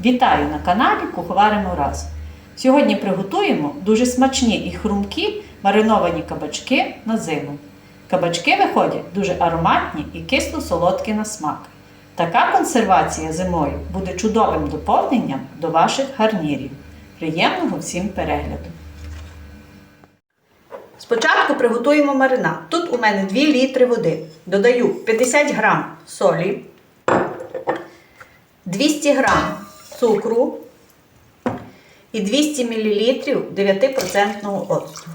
Вітаю на каналі Куховаримо разом. Сьогодні приготуємо дуже смачні і хрумкі мариновані кабачки на зиму. Кабачки виходять дуже ароматні і кисло-солодкі на смак. Така консервація зимою буде чудовим доповненням до ваших гарнірів. Приємного всім перегляду! Спочатку приготуємо маринад. Тут у мене 2 літри води. Додаю 50 грам солі, 200 грам цукру і 200 мл 9% оцту.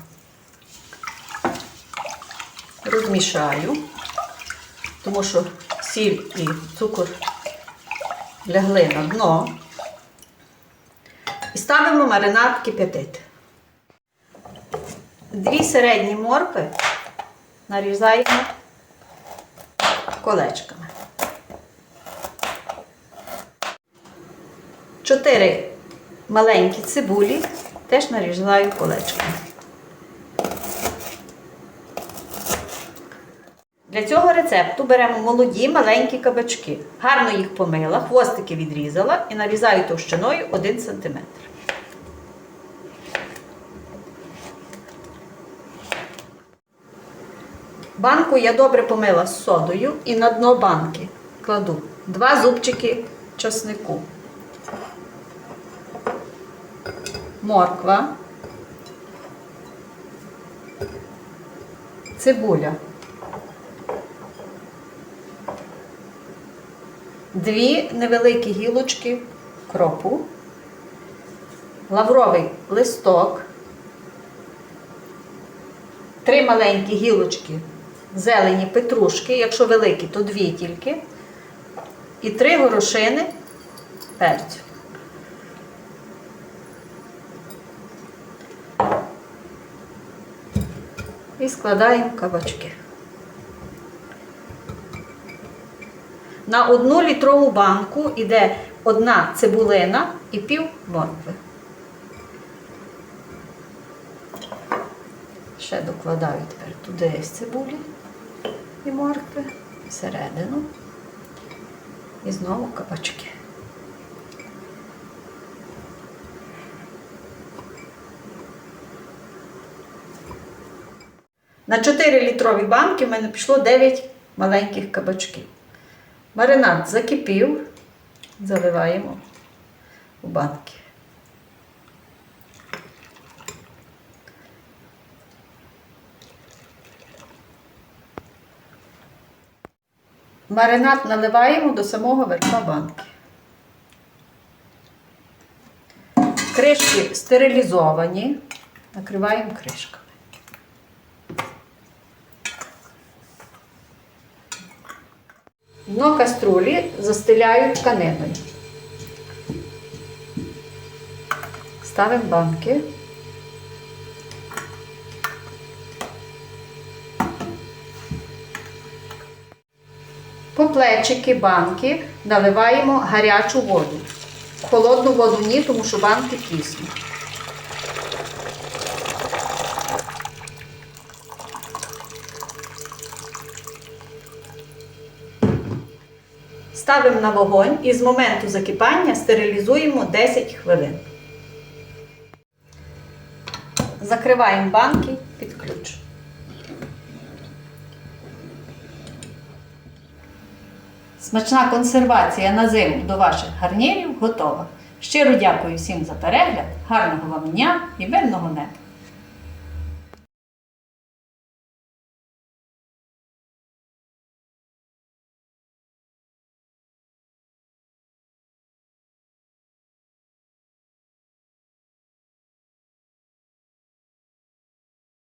Розмішаю, тому що сіль і цукор лягли на дно. І ставимо маринад кип'ятити. Дві середні моркви нарізаємо колечками. Чотири маленькі цибулі теж нарізаю колечками. Для цього рецепту беремо молоді маленькі кабачки. Гарно їх помила, хвостики відрізала і нарізаю товщиною 1 см. Банку я добре помила з содою і на дно банки кладу два зубчики часнику, морква, цибуля, дві невеликі гілочки кропу, лавровий листок, три маленькі гілочки зелені петрушки, якщо великі, то дві тільки. І три горошини перцю. І складаємо кабачки. На одну літрову банку йде одна цибулина і пів моркви. Ще докладаю тепер туди з цибулі і моркви всередину. І знову кабачки. На 4 літрові банки в мене пішло 9 маленьких кабачків. Маринад закипів, заливаємо у банки. Маринад наливаємо до самого верха банки. Кришки стерилізовані, накриваємо кришками. Дно каструлі застеляю тканиною. Ставимо банки. По плечики банки наливаємо гарячу воду. Холодну воду ні, тому що банки киснуть. Ставимо на вогонь і з моменту закипання стерилізуємо 10 хвилин. Закриваємо банки під ключ. Смачна консервація на зиму до ваших гарнірів готова. Щиро дякую всім за перегляд, гарного вам дня і мирного неба!